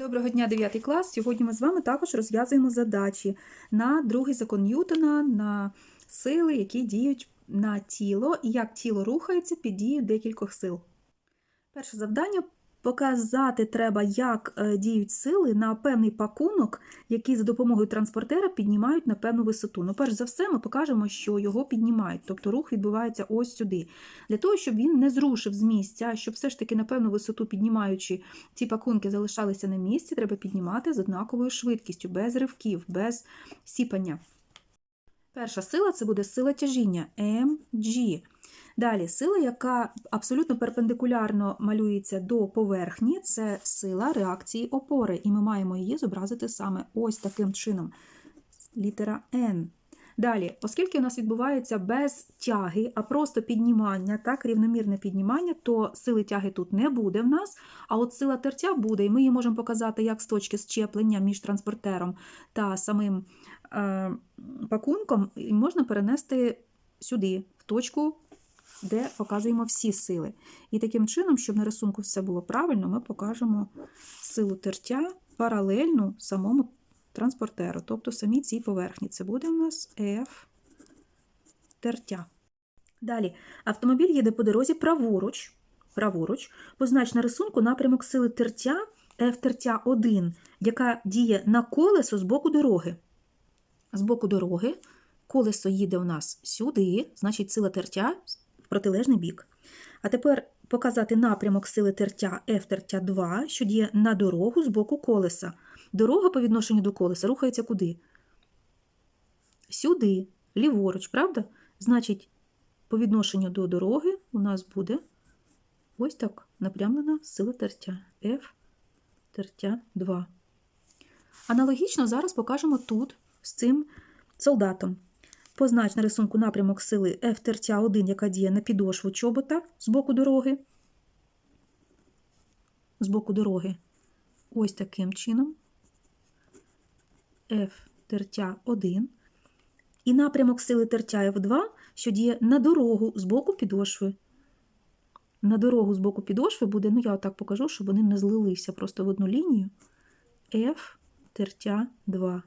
Доброго дня, 9 клас. Сьогодні ми з вами також розв'язуємо задачі на другий закон Ньютона, на сили, які діють на тіло, і як тіло рухається під дією декількох сил. Перше завдання показати треба, як е, діють сили на певний пакунок, який за допомогою транспортера піднімають на певну висоту. Ну, перш за все, ми покажемо, що його піднімають, тобто рух відбувається ось сюди. Для того, щоб він не зрушив з місця, щоб все ж таки на певну висоту піднімаючи ці пакунки залишалися на місці, треба піднімати з однаковою швидкістю, без ривків, без сіпання. Перша сила це буде сила тяжіння mg. Далі сила, яка абсолютно перпендикулярно малюється до поверхні, це сила реакції опори, і ми маємо її зобразити саме ось таким чином. Літера N. Далі, оскільки у нас відбувається без тяги, а просто піднімання, так, рівномірне піднімання, то сили тяги тут не буде в нас, а от сила тертя буде, і ми її можемо показати як з точки щеплення між транспортером та самим е, пакунком, і можна перенести сюди, в точку, де показуємо всі сили. І таким чином, щоб на рисунку все було правильно, ми покажемо силу тертя паралельну самому транспортеру, тобто самій цій поверхні. Це буде у нас F тертя. Далі, автомобіль їде по дорозі праворуч, праворуч, познач на рисунку напрямок сили тертя F тертя 1, яка діє на колесо з боку дороги. З боку дороги колесо їде у нас сюди, значить сила тертя протилежний бік. А тепер показати напрямок сили тертя F тертя 2, що діє на дорогу з боку колеса. Дорога по відношенню до колеса рухається куди? Сюди, ліворуч, правда? Значить, по відношенню до дороги у нас буде ось так напрямлена сила тертя F тертя 2. Аналогічно зараз покажемо тут з цим солдатом. Познач на рисунку напрямок сили F тертя 1, яка діє на підошву чобота з боку дороги. З боку дороги. Ось таким чином. F тертя 1. І напрямок сили тертя F2, що діє на дорогу з боку підошви. На дорогу з боку підошви буде, ну я отак покажу, щоб вони не злилися просто в одну лінію. F тертя 2.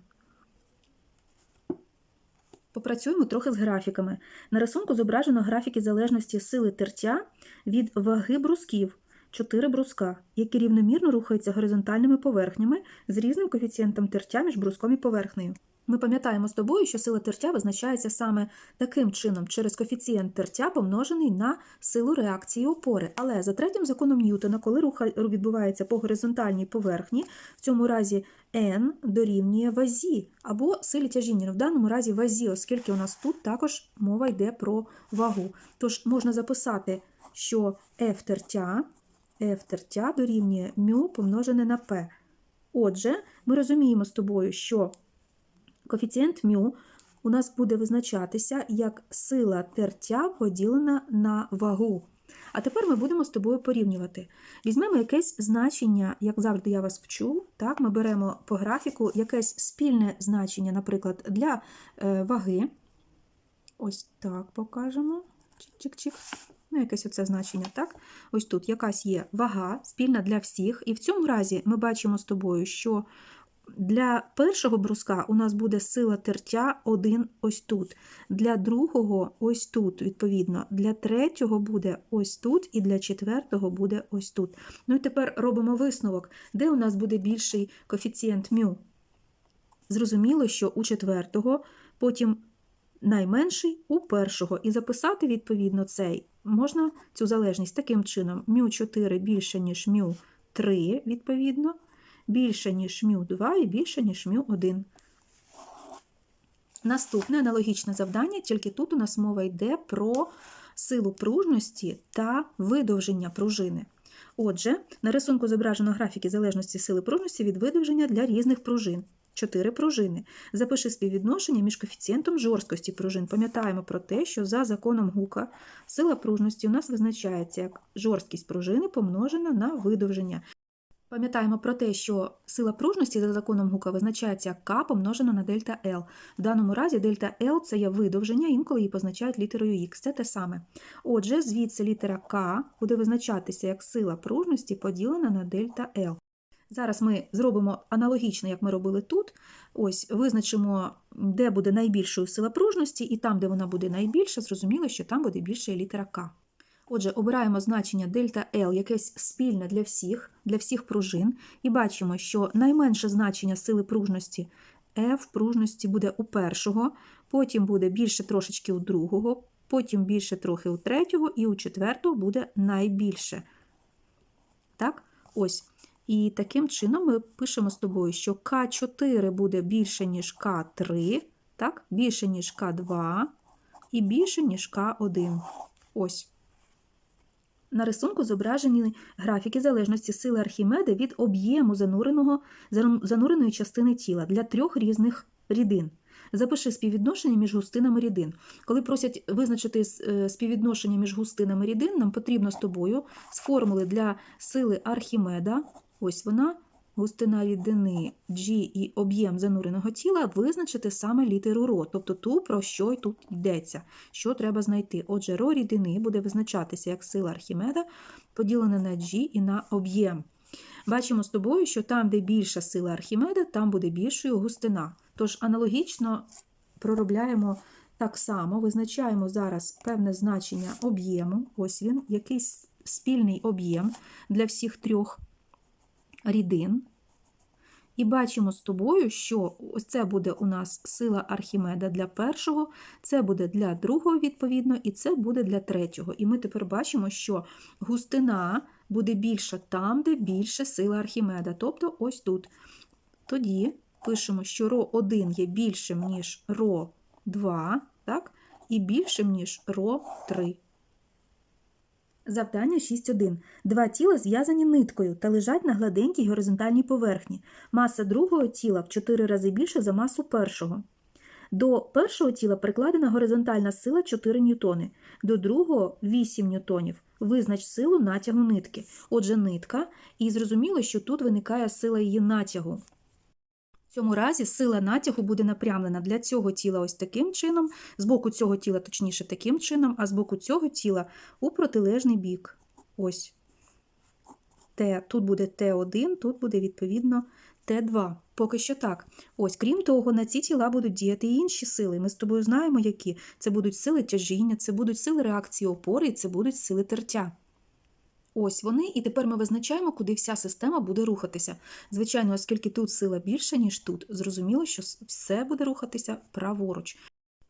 Попрацюємо трохи з графіками. На рисунку зображено графіки залежності сили тертя від ваги брусків. 4 бруска, які рівномірно рухаються горизонтальними поверхнями з різним коефіцієнтом тертя між бруском і поверхнею. Ми пам'ятаємо з тобою, що сила тертя визначається саме таким чином, через коефіцієнт тертя помножений на силу реакції опори. Але за третім законом Ньютона, коли рух відбувається по горизонтальній поверхні, в цьому разі n дорівнює вазі або силі тяжіння, в даному разі вазі, оскільки у нас тут також мова йде про вагу. Тож можна записати, що F тертя, F тертя дорівнює μ помножене на P. Отже, ми розуміємо з тобою, що коефіцієнт μ у нас буде визначатися як сила тертя поділена на вагу. А тепер ми будемо з тобою порівнювати. Візьмемо якесь значення, як завжди я вас вчу. Так, Ми беремо по графіку якесь спільне значення, наприклад, для е, ваги. Ось так покажемо. Чик-чик-чик. Ну, якесь оце значення, так? Ось тут якась є вага спільна для всіх. І в цьому разі ми бачимо з тобою, що для першого бруска у нас буде сила тертя 1 ось тут. Для другого ось тут, відповідно, для третього буде ось тут, і для четвертого буде ось тут. Ну і тепер робимо висновок, де у нас буде більший коефіцієнт μ. Зрозуміло, що у четвертого, потім найменший у першого. І записати, відповідно, цей можна цю залежність таким чином: μ4 більше, ніж μ3, відповідно більше, ніж μ2 і більше, ніж μ1. Наступне аналогічне завдання, тільки тут у нас мова йде про силу пружності та видовження пружини. Отже, на рисунку зображено графіки залежності сили пружності від видовження для різних пружин. Чотири пружини. Запиши співвідношення між коефіцієнтом жорсткості пружин. Пам'ятаємо про те, що за законом Гука сила пружності у нас визначається як жорсткість пружини помножена на видовження. Пам'ятаємо про те, що сила пружності за законом Гука визначається як К помножена на дельта L. В даному разі дельта L це є видовження, інколи її позначають літерою Х. Це те саме. Отже, звідси літера К буде визначатися як сила пружності поділена на дельта L. Зараз ми зробимо аналогічно, як ми робили тут. Ось визначимо, де буде найбільшою сила пружності, і там, де вона буде найбільша, зрозуміло, що там буде більша літера К. Отже, обираємо значення дельта L, якесь спільне для всіх, для всіх пружин, і бачимо, що найменше значення сили пружності F пружності буде у першого, потім буде більше трошечки у другого, потім більше трохи у третього, і у четвертого буде найбільше. Так? Ось. І таким чином ми пишемо з тобою, що К4 буде більше, ніж К3, так? більше, ніж К2 і більше, ніж К1. Ось. На рисунку зображені графіки залежності сили Архімеда від об'єму зануреного, зануреної частини тіла для трьох різних рідин. Запиши співвідношення між густинами рідин. Коли просять визначити е, співвідношення між густинами рідин, нам потрібно з тобою з формули для сили Архімеда, ось вона, густина рідини G і об'єм зануреного тіла, визначити саме літеру ро, тобто ту, про що й тут йдеться, що треба знайти. Отже, ро рідини буде визначатися як сила Архімеда, поділена на G і на об'єм. Бачимо з тобою, що там, де більша сила Архімеда, там буде більшою густина. Тож аналогічно проробляємо так само, визначаємо зараз певне значення об'єму, ось він, якийсь спільний об'єм для всіх трьох рідин. І бачимо з тобою, що це буде у нас сила Архімеда для першого, це буде для другого, відповідно, і це буде для третього. І ми тепер бачимо, що густина буде більша там, де більше сила Архімеда, тобто ось тут. Тоді пишемо, що ро1 є більшим, ніж ро2, так? і більшим, ніж ро3. Завдання 6.1. Два тіла зв'язані ниткою та лежать на гладенькій горизонтальній поверхні. Маса другого тіла в 4 рази більша за масу першого. До першого тіла прикладена горизонтальна сила 4 ньютони, до другого 8 ньютонів. Визнач силу натягу нитки. Отже, нитка, і зрозуміло, що тут виникає сила її натягу. Цьому разі сила натягу буде напрямлена для цього тіла ось таким чином, з боку цього тіла, точніше, таким чином, а з боку цього тіла у протилежний бік. Ось. Т. Тут буде Т1, тут буде, відповідно, Т2. Поки що так. Ось, крім того, на ці тіла будуть діяти і інші сили. Ми з тобою знаємо, які. Це будуть сили тяжіння, це будуть сили реакції опори, і це будуть сили тертя. Ось вони, і тепер ми визначаємо, куди вся система буде рухатися. Звичайно, оскільки тут сила більша, ніж тут, зрозуміло, що все буде рухатися праворуч.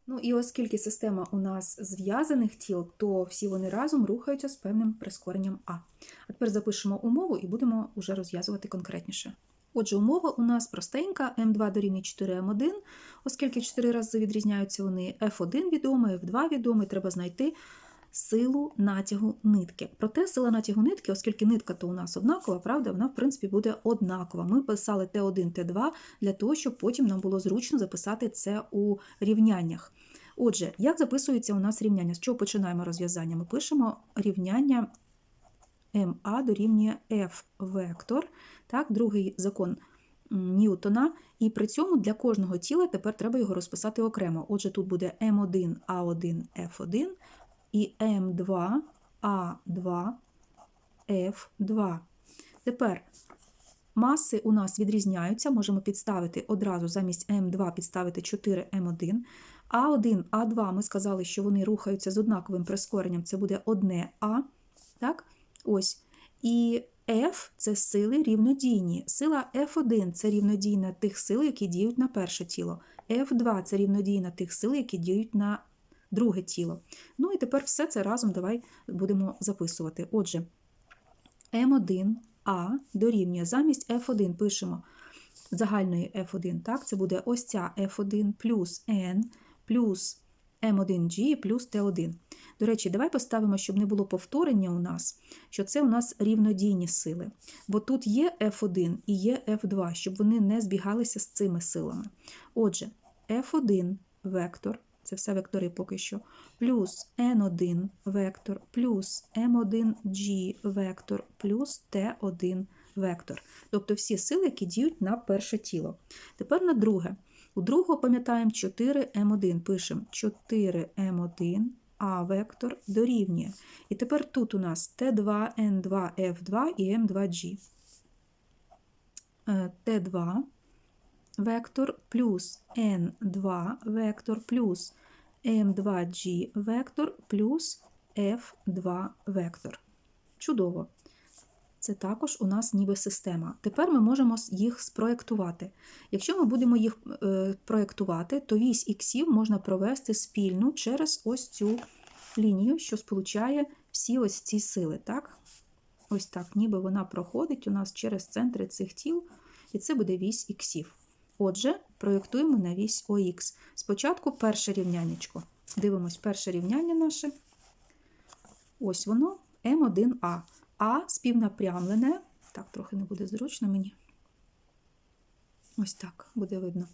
Ну і оскільки система у нас зв'язаних тіл, то всі вони разом рухаються з певним прискоренням А. А тепер запишемо умову і будемо вже розв'язувати конкретніше. Отже, умова у нас простенька, М2 дорівнює 4М1, оскільки в 4 рази відрізняються вони F1 відомий, F2 відомий, треба знайти силу натягу нитки. Проте сила натягу нитки, оскільки нитка то у нас однакова, правда, вона, в принципі, буде однакова. Ми писали Т1, Т2 для того, щоб потім нам було зручно записати це у рівняннях. Отже, як записується у нас рівняння? З чого починаємо розв'язання? Ми пишемо рівняння МА дорівнює F вектор, так, другий закон Ньютона, і при цьому для кожного тіла тепер треба його розписати окремо. Отже, тут буде М1, А1, F1, і М2, А2, F2. Тепер маси у нас відрізняються, можемо підставити одразу замість М2 підставити 4М1. А1, А2 ми сказали, що вони рухаються з однаковим прискоренням, це буде одне А. Так? Ось. І F це сили рівнодійні. Сила F1 це рівнодійна тих сил, які діють на перше тіло. F2 це рівнодійна тих сил, які діють на друге тіло. Ну і тепер все це разом давай будемо записувати. Отже, М1А дорівнює замість F1 пишемо загальної F1, так, це буде ось ця F1 плюс N плюс М1G плюс Т1. До речі, давай поставимо, щоб не було повторення у нас, що це у нас рівнодійні сили. Бо тут є F1 і є F2, щоб вони не збігалися з цими силами. Отже, F1 вектор це все вектори поки що, плюс n1 вектор, плюс m1g вектор, плюс t1 вектор. Тобто всі сили, які діють на перше тіло. Тепер на друге. У другого пам'ятаємо 4m1, пишемо 4m1. А вектор дорівнює. І тепер тут у нас Т2, Н2, Ф2 і М2G. е, Т2 вектор плюс N2 вектор плюс M2G вектор плюс F2 вектор. Чудово. Це також у нас ніби система. Тепер ми можемо їх спроєктувати. Якщо ми будемо їх е, проєктувати, то вісь іксів можна провести спільну через ось цю лінію, що сполучає всі ось ці сили. Так? Ось так, ніби вона проходить у нас через центри цих тіл, і це буде вісь іксів. Отже, проєктуємо на вісь ОХ. Спочатку перше рівняннячко. Дивимось перше рівняння наше. Ось воно М1А. А співнапрямлене. Так, трохи не буде зручно мені. Ось так буде видно.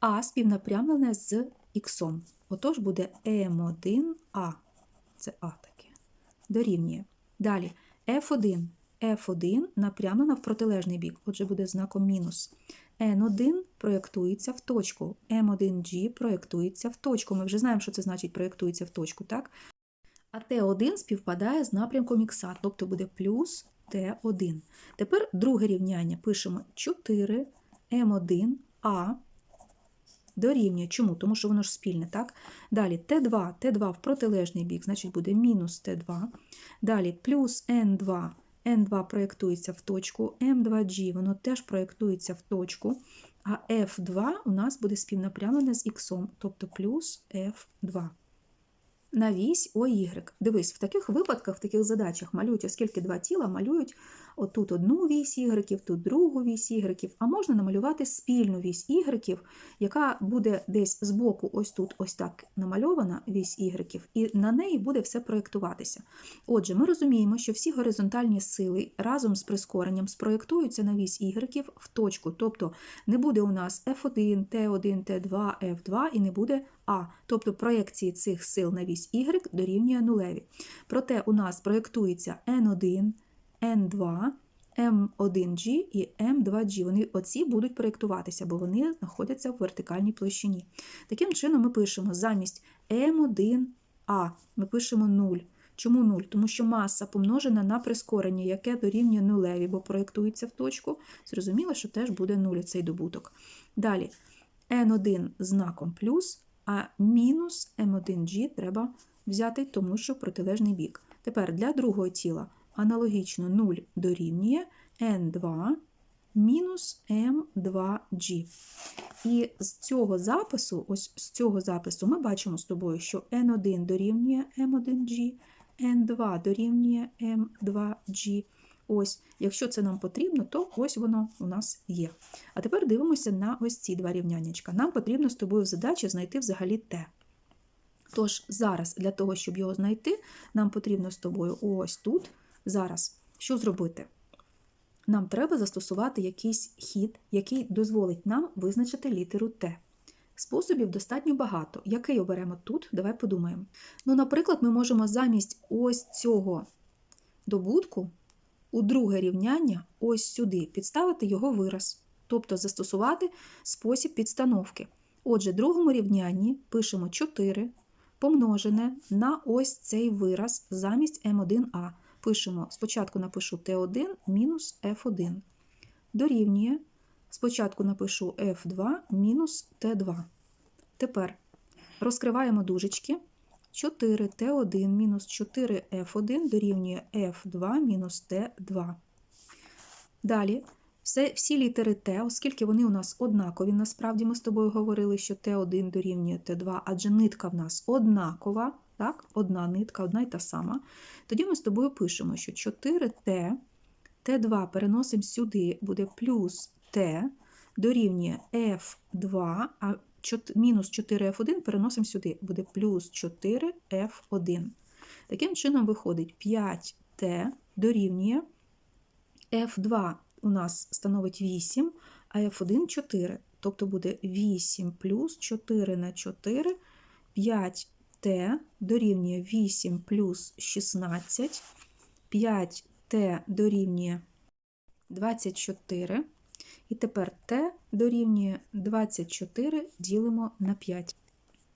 А співнапрямлене з іксом. Отож буде М1А. Це А таке. Дорівнює. Далі F1. F1 напрямлена в протилежний бік, отже, буде знаком мінус. N1 проєктується в точку. M1G проєктується в точку. Ми вже знаємо, що це значить проєктується в точку, так? А Т1 співпадає з напрямком ікса, тобто буде плюс Т1. Тепер друге рівняння пишемо 4 М1А дорівнює. Чому? Тому що воно ж спільне, так? Далі Т2, Т2 в протилежний бік, значить буде мінус Т2. Далі плюс Н2, Н2 проєктується в точку, М2G, воно теж проєктується в точку, а F2 у нас буде співнапрямлене з х, тобто плюс F2 на вісь ОY. Дивись, в таких випадках, в таких задачах малюють, оскільки два тіла малюють отут одну вісь ігреків, тут другу вісь ігреків, а можна намалювати спільну вісь ігреків, яка буде десь збоку, ось тут, ось так намальована вісь ігреків, і на неї буде все проєктуватися. Отже, ми розуміємо, що всі горизонтальні сили разом з прискоренням спроєктуються на вісь ігреків в точку, тобто не буде у нас F1, T1, T2, F2 і не буде А, тобто проєкції цих сил на вісь Y дорівнює нулеві. Проте у нас проєктується N1, N2, M1G і M2G. Вони оці будуть проєктуватися, бо вони знаходяться в вертикальній площині. Таким чином, ми пишемо замість M1A, ми пишемо 0. Чому 0? Тому що маса помножена на прискорення, яке дорівнює нулеві, бо проєктується в точку. Зрозуміло, що теж буде 0 цей добуток. Далі N1 знаком плюс, а мінус М1G треба взяти, тому що протилежний бік. Тепер для другого тіла аналогічно 0 дорівнює N2 мінус M2G. І з цього запису, ось з цього запису, ми бачимо з тобою, що N1 дорівнює M1G, N2 дорівнює M2G. Ось, якщо це нам потрібно, то ось воно у нас є. А тепер дивимося на ось ці два рівняннячка. Нам потрібно з тобою в задачі знайти взагалі Т. Тож зараз для того, щоб його знайти, нам потрібно з тобою ось тут. Зараз що зробити? Нам треба застосувати якийсь хід, який дозволить нам визначити літеру Т. Способів достатньо багато. Який оберемо тут? Давай подумаємо. Ну, наприклад, ми можемо замість ось цього добутку у друге рівняння ось сюди підставити його вираз, тобто застосувати спосіб підстановки. Отже, в другому рівнянні пишемо 4 помножене на ось цей вираз замість М1А. Пишемо, спочатку напишу Т1 мінус F1. Дорівнює, спочатку напишу F2 мінус Т2. Тепер розкриваємо дужечки. 4Т1 мінус 4F1 дорівнює F2 мінус Т2. Далі, все, всі літери Т, оскільки вони у нас однакові, насправді ми з тобою говорили, що Т1 дорівнює Т2, адже нитка в нас однакова, так? одна нитка, одна й та сама. Тоді ми з тобою пишемо, що 4Т, Т2 переносимо сюди, буде плюс Т, дорівнює F2, а мінус 4F1 переносимо сюди, буде плюс 4F1. Таким чином виходить 5Т дорівнює F2 у нас становить 8, а F1 4. Тобто буде 8 плюс 4 на 4, 5Т дорівнює 8 плюс 16, 5Т дорівнює 24. І тепер Т дорівнює 24 ділимо на 5.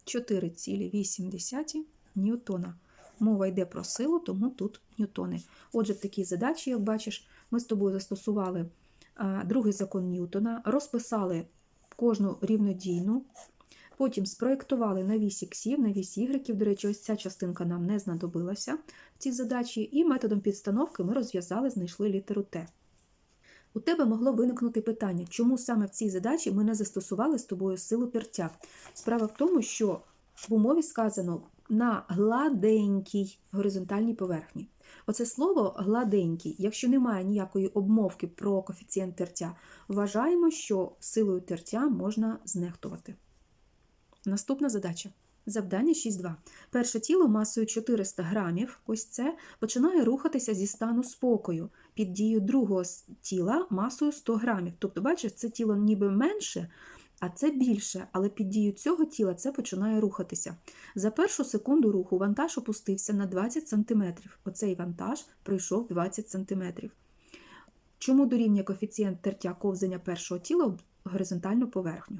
4,8 ньютона. Мова йде про силу, тому тут ньютони. Отже, в такій задачі, як бачиш, ми з тобою застосували другий закон Ньютона, розписали кожну рівнодійну, потім спроєктували на вісь іксів, на вісь. До речі, ось ця частинка нам не знадобилася в цій задачі, і методом підстановки ми розв'язали, знайшли літеру Т. У тебе могло виникнути питання, чому саме в цій задачі ми не застосували з тобою силу тертя. Справа в тому, що в умові сказано на гладенькій горизонтальній поверхні. Оце слово гладенький, якщо немає ніякої обмовки про коефіцієнт тертя, вважаємо, що силою тертя можна знехтувати. Наступна задача. Завдання 6.2. Перше тіло масою 400 грамів, ось це, починає рухатися зі стану спокою під дією другого тіла масою 100 грамів. Тобто, бачиш, це тіло ніби менше, а це більше, але під дією цього тіла це починає рухатися. За першу секунду руху вантаж опустився на 20 см. Оцей вантаж пройшов 20 см. Чому дорівнює коефіцієнт тертя ковзання першого тіла в горизонтальну поверхню?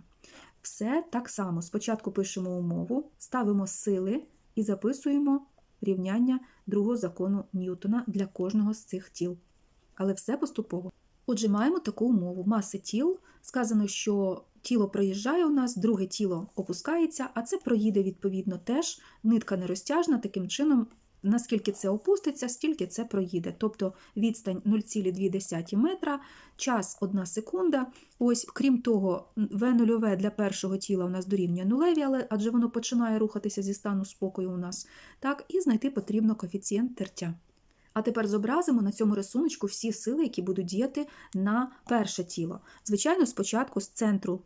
Все так само. Спочатку пишемо умову, ставимо сили і записуємо рівняння другого закону Ньютона для кожного з цих тіл. Але все поступово. Отже, маємо таку умову. Маси тіл. Сказано, що тіло проїжджає у нас, друге тіло опускається, а це проїде відповідно теж. Нитка нерозтяжна, таким чином, наскільки це опуститься, стільки це проїде. Тобто відстань 0,2 метра, час 1 секунда. Ось, крім того, В0 для першого тіла у нас дорівнює нулеві, але адже воно починає рухатися зі стану спокою у нас. Так, і знайти потрібно коефіцієнт тертя. А тепер зобразимо на цьому рисуночку всі сили, які будуть діяти на перше тіло. Звичайно, спочатку з центру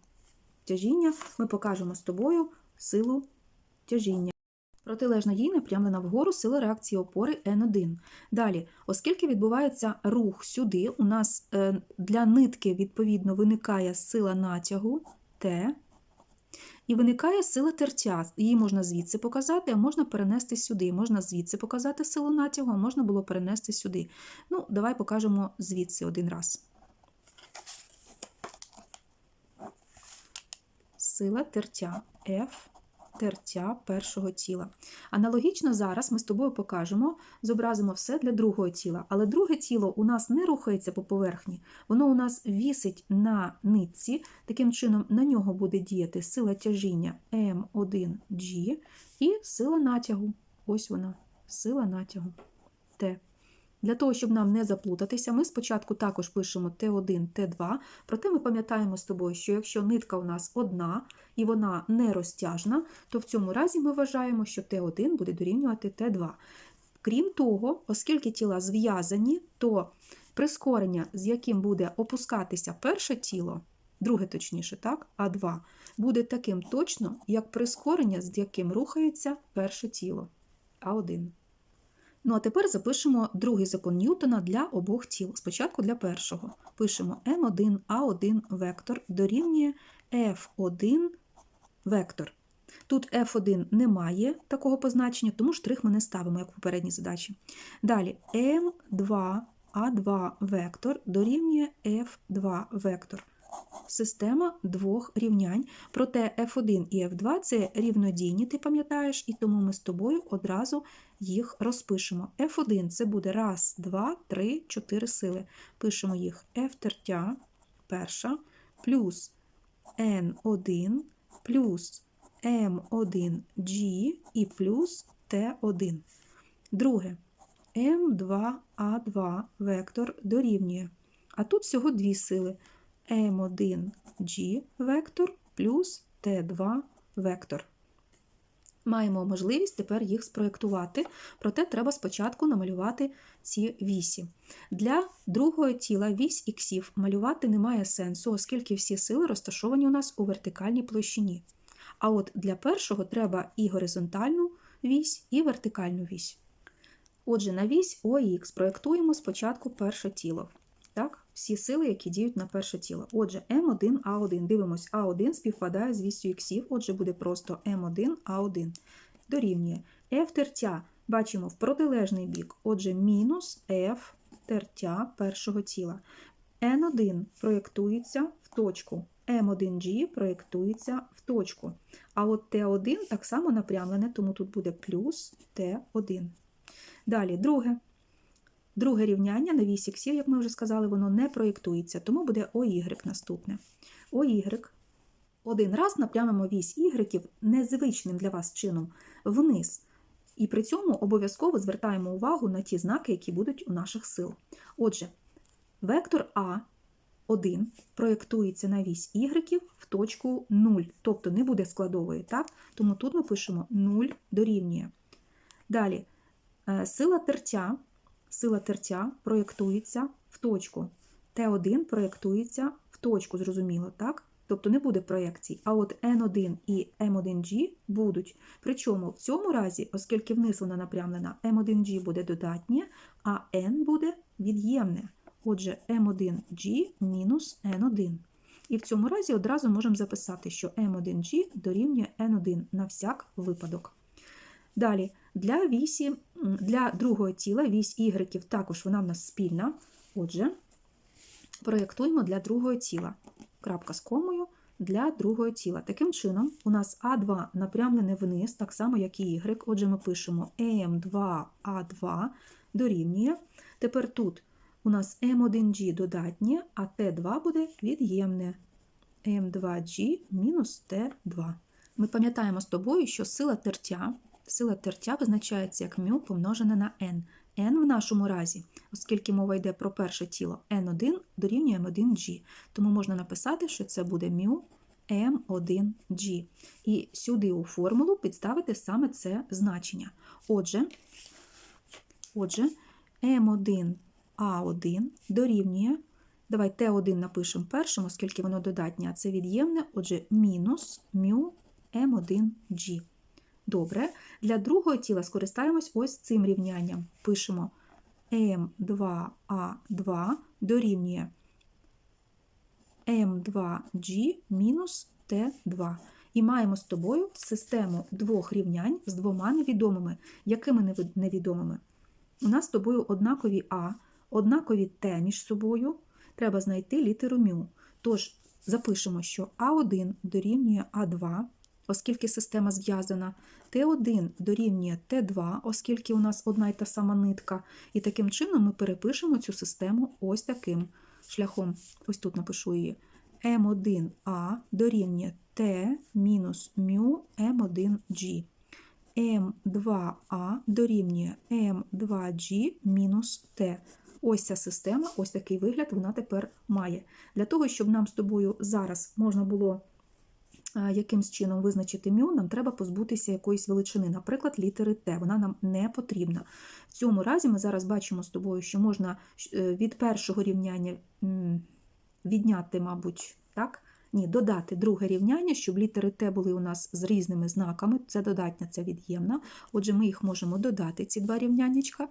тяжіння ми покажемо з тобою силу тяжіння. Протилежна їй напрямлена вгору сила реакції опори N1. Далі, оскільки відбувається рух сюди, у нас е, для нитки відповідно виникає сила натягу Т, і виникає сила тертя. Її можна звідси показати, а можна перенести сюди. Можна звідси показати силу натягу, а можна було перенести сюди. Ну, давай покажемо звідси один раз. Сила тертя F тертя першого тіла. Аналогічно зараз ми з тобою покажемо, зобразимо все для другого тіла. Але друге тіло у нас не рухається по поверхні, воно у нас вісить на нитці, таким чином на нього буде діяти сила тяжіння М1G і сила натягу. Ось вона, сила натягу Т. Для того, щоб нам не заплутатися, ми спочатку також пишемо Т1, Т2, проте ми пам'ятаємо з тобою, що якщо нитка у нас одна і вона не розтяжна, то в цьому разі ми вважаємо, що Т1 буде дорівнювати Т2. Крім того, оскільки тіла зв'язані, то прискорення, з яким буде опускатися перше тіло, друге точніше, так, А2, буде таким точно, як прискорення, з яким рухається перше тіло А1. Ну а тепер запишемо другий закон Ньютона для обох тіл. Спочатку для першого. Пишемо М1А1 вектор дорівнює F1 вектор. Тут F1 немає такого позначення, тому штрих ми не ставимо, як в попередній задачі. Далі М2А2 вектор дорівнює F2 вектор. Система двох рівнянь. Проте F1 і F2 це рівнодійні, ти пам'ятаєш, і тому ми з тобою одразу їх розпишемо. F1 це буде раз, два, три, чотири сили. Пишемо їх F тертя перша, плюс N1, плюс M1G і плюс T1. Друге. М2А2 вектор дорівнює. А тут всього дві сили. М1G вектор плюс Т2 вектор. Маємо можливість тепер їх спроєктувати, проте треба спочатку намалювати ці вісі. Для другого тіла вісь іксів малювати немає сенсу, оскільки всі сили розташовані у нас у вертикальній площині. А от для першого треба і горизонтальну вісь, і вертикальну вісь. Отже, на вісь ОХ проєктуємо спочатку перше тіло. Всі сили, які діють на перше тіло. Отже, М1А1. Дивимось, А1 співпадає з вісю іксів, отже, буде просто М1А1. Дорівнює F тертя бачимо в протилежний бік, отже, мінус F тертя першого тіла. N1 проєктується в точку, М1G проєктується в точку. А от Т1 так само напрямлене, тому тут буде плюс Т1. Далі, друге. Друге рівняння на вісь іксів, як ми вже сказали, воно не проєктується, тому буде OY наступне. OY. Один раз напрямимо вісь ігреків незвичним для вас чином вниз. І при цьому обов'язково звертаємо увагу на ті знаки, які будуть у наших сил. Отже, вектор А1 проєктується на вісь ігреків в точку 0, тобто не буде складової, так? Тому тут ми пишемо 0 дорівнює. Далі, е, сила тертя, сила тертя проєктується в точку. Т1 проєктується в точку, зрозуміло, так? Тобто не буде проєкцій. А от N1 і M1G будуть. Причому в цьому разі, оскільки вниз вона напрямлена, M1G буде додатнє, а N буде від'ємне. Отже, M1G мінус N1. І в цьому разі одразу можемо записати, що M1G дорівнює N1 на всяк випадок. Далі, для вісі, для другого тіла вісь Y також вона в нас спільна. Отже, проєктуємо для другого тіла. Крапка з комою для другого тіла. Таким чином, у нас А2 напрямлене вниз, так само, як і Y. Отже, ми пишемо М2А2 дорівнює. Тепер тут у нас М1G додатнє, а Т2 буде від'ємне. М2G мінус Т2. Ми пам'ятаємо з тобою, що сила тертя, сила тертя визначається як μ помножене на n. n в нашому разі, оскільки мова йде про перше тіло, n1 дорівнює m1g. Тому можна написати, що це буде μ m1g. І сюди у формулу підставити саме це значення. Отже, отже m1a1 дорівнює Давай Т1 напишемо першим, оскільки воно додатнє, а це від'ємне, отже, мінус μ М1G. Добре. Для другого тіла скористаємось ось цим рівнянням. Пишемо М2А2 дорівнює М2G мінус Т2. І маємо з тобою систему двох рівнянь з двома невідомими. Якими невідомими? У нас з тобою однакові А, однакові Т між собою. Треба знайти літеру μ. Тож запишемо, що А1 дорівнює А2, оскільки система зв'язана, Т1 дорівнює Т2, оскільки у нас одна й та сама нитка. І таким чином ми перепишемо цю систему ось таким шляхом. Ось тут напишу її. М1А дорівнює Т мінус μ М1G. М2А дорівнює М2G мінус Т. Ось ця система, ось такий вигляд вона тепер має. Для того, щоб нам з тобою зараз можна було якимсь чином визначити мю, нам треба позбутися якоїсь величини, наприклад, літери Т. Вона нам не потрібна. В цьому разі ми зараз бачимо з тобою, що можна е, від першого рівняння відняти, мабуть, так? Ні, додати друге рівняння, щоб літери Т були у нас з різними знаками. Це додатня, це від'ємна. Отже, ми їх можемо додати, ці два рівняннячка.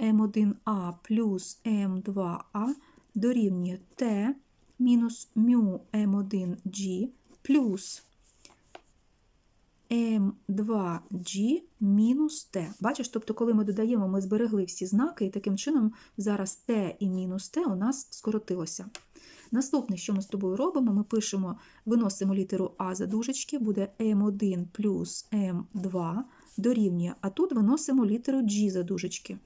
М1А плюс М2А дорівнює Т мінус μ М1G плюс М2G мінус Т. Бачиш, тобто, коли ми додаємо, ми зберегли всі знаки, і таким чином зараз Т і мінус Т у нас скоротилося. Наступне, що ми з тобою робимо, ми пишемо, виносимо літеру А за дужечки, буде М1 плюс М2 дорівнює, а тут виносимо літеру G за дужечки.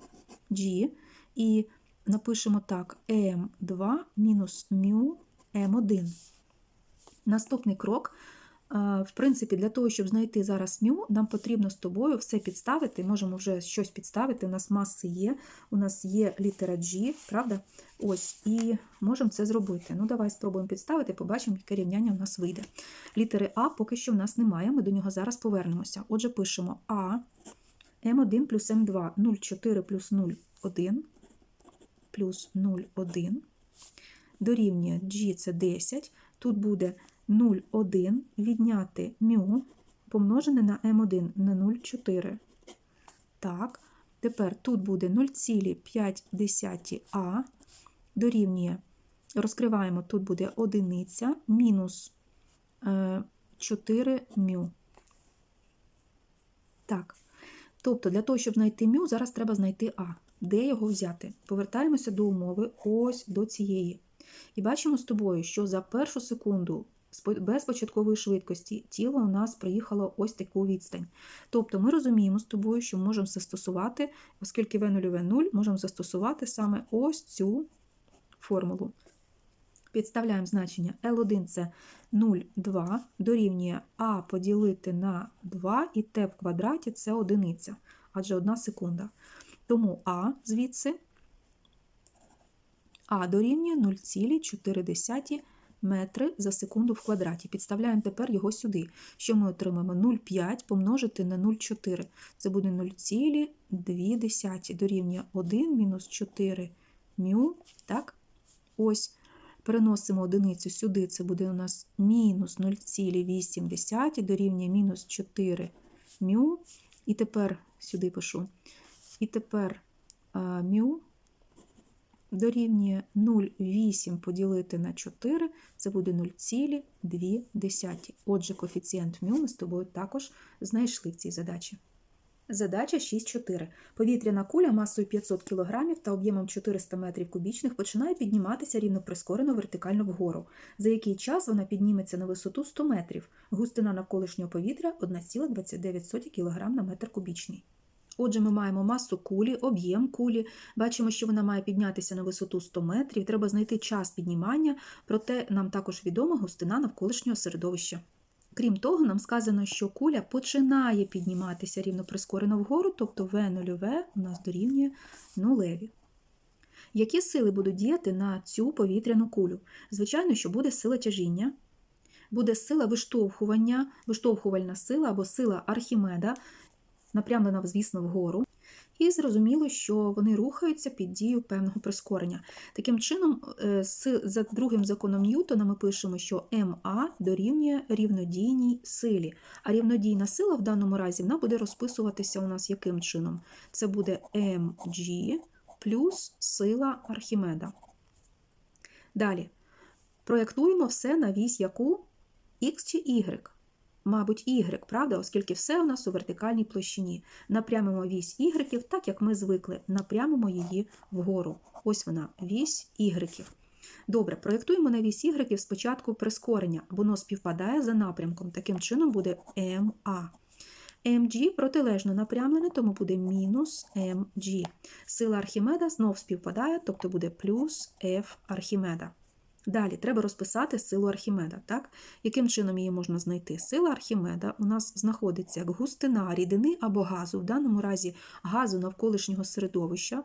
G, і напишемо так: М2 мінус μ М1. Наступний крок. е, В принципі, для того, щоб знайти зараз μ, нам потрібно з тобою все підставити. Можемо вже щось підставити. У нас маси є, у нас є літера G, правда? Ось, і можемо це зробити. Ну, давай спробуємо підставити, побачимо, яке рівняння у нас вийде. Літери А поки що в нас немає, ми до нього зараз повернемося. Отже, пишемо А, М1 плюс М2, 0,4 плюс 0,1, плюс 0,1, дорівнює G це 10, тут буде 0,1 відняти μ помножене на m1 на 0,4. Так, тепер тут буде 0,5а дорівнює. Розкриваємо, тут буде одиниця мінус е, 4 мю. Так. Тобто, для того, щоб знайти мю, зараз треба знайти А. Де його взяти? Повертаємося до умови ось до цієї. І бачимо з тобою, що за першу секунду без початкової швидкості тіло у нас проїхало ось таку відстань. Тобто ми розуміємо з тобою, що можемо застосувати, оскільки v 0 v 0 можемо застосувати саме ось цю формулу. Підставляємо значення L1 це 0,2 дорівнює А поділити на 2 і t в квадраті це одиниця, адже 1 секунда. Тому А звідси А дорівнює 0,4 метри за секунду в квадраті. Підставляємо тепер його сюди. Що ми отримаємо? 0,5 помножити на 0,4. Це буде 0,2 дорівнює 1 мінус 4 мю. Так? Ось. Переносимо одиницю сюди, це буде у нас мінус 0,8 дорівнює мінус 4 мю. І тепер сюди пишу. І тепер мю дорівнює 0,8 поділити на 4, це буде 0,2. Отже, коефіцієнт мю ми з тобою також знайшли в цій задачі. Задача 6.4. Повітряна куля масою 500 кг та об'ємом 400 метрів кубічних починає підніматися рівно прискорено вертикально вгору. За який час вона підніметься на висоту 100 метрів. Густина навколишнього повітря 1,29 кг на метр кубічний. Отже, ми маємо масу кулі, об'єм кулі. Бачимо, що вона має піднятися на висоту 100 метрів. Треба знайти час піднімання, проте нам також відома густина навколишнього середовища. Крім того, нам сказано, що куля починає підніматися рівно прискорено вгору, тобто v 0 у нас дорівнює нулеві. Які сили будуть діяти на цю повітряну кулю? Звичайно, що буде сила тяжіння, буде сила виштовхування, виштовхувальна сила або сила Архімеда, напрямлена, звісно, вгору. І зрозуміло, що вони рухаються під дією певного прискорення. Таким чином, е, за другим законом Ньютона ми пишемо, що МА дорівнює рівнодійній силі. А рівнодійна сила в даному разі вона буде розписуватися у нас яким чином? Це буде mg плюс сила Архімеда. Далі. Проєктуємо все на вісь яку Х чи Y. Мабуть, Y, правда, оскільки все у нас у вертикальній площині. Напрямимо вісь Y, так як ми звикли, напрямимо її вгору. Ось вона, вісь Y. Добре, проєктуємо на вісь Y спочатку прискорення, воно співпадає за напрямком. Таким чином буде МА. mg протилежно напрямлене, тому буде мінус mg. Сила Архімеда знов співпадає, тобто буде плюс F Архімеда. Далі треба розписати силу Архімеда. Так? Яким чином її можна знайти? Сила Архімеда у нас знаходиться як густина рідини або газу, в даному разі газу навколишнього середовища.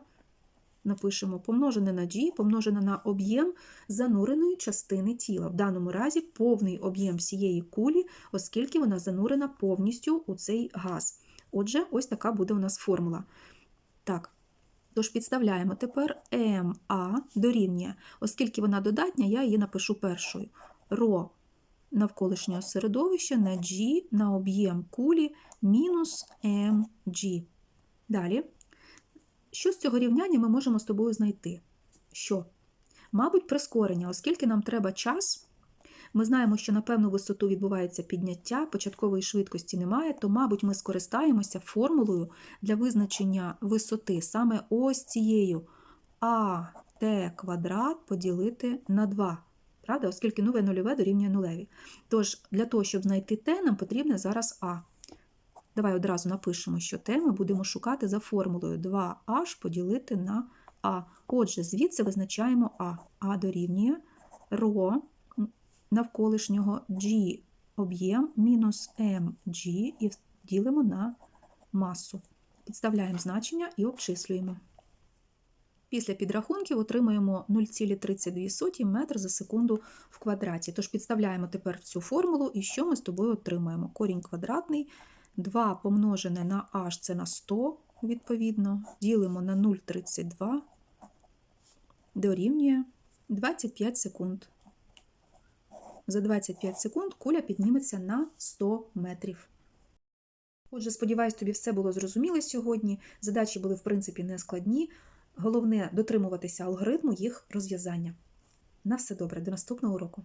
Напишемо помножене на G, помножене на об'єм зануреної частини тіла. В даному разі повний об'єм всієї кулі, оскільки вона занурена повністю у цей газ. Отже, ось така буде у нас формула. Так, Тож підставляємо тепер МА дорівнює, оскільки вона додатня, я її напишу першою. Ро навколишнього середовища на G на об'єм кулі мінус mg. Далі, що з цього рівняння ми можемо з тобою знайти? Що? Мабуть, прискорення, оскільки нам треба час. Ми знаємо, що на певну висоту відбувається підняття, початкової швидкості немає, то, мабуть, ми скористаємося формулою для визначення висоти саме ось цією АТ квадрат поділити на 2. Правда? Оскільки нове нульове дорівнює нулеві. Тож, для того, щоб знайти Т, нам потрібне зараз А. Давай одразу напишемо, що Т ми будемо шукати за формулою 2H поділити на А. Отже, звідси визначаємо А. А дорівнює ро навколишнього G об'єм мінус mg і ділимо на масу. Підставляємо значення і обчислюємо. Після підрахунків отримуємо 0,32 метр за секунду в квадраті. Тож підставляємо тепер цю формулу, і що ми з тобою отримаємо? Корінь квадратний, 2 помножене на h це на 100, відповідно, ділимо на 0,32, дорівнює 25 секунд. За 25 секунд куля підніметься на 100 метрів. Отже, сподіваюсь, тобі все було зрозуміло сьогодні. Задачі були, в принципі, нескладні. Головне дотримуватися алгоритму їх розв'язання. На все добре, до наступного уроку.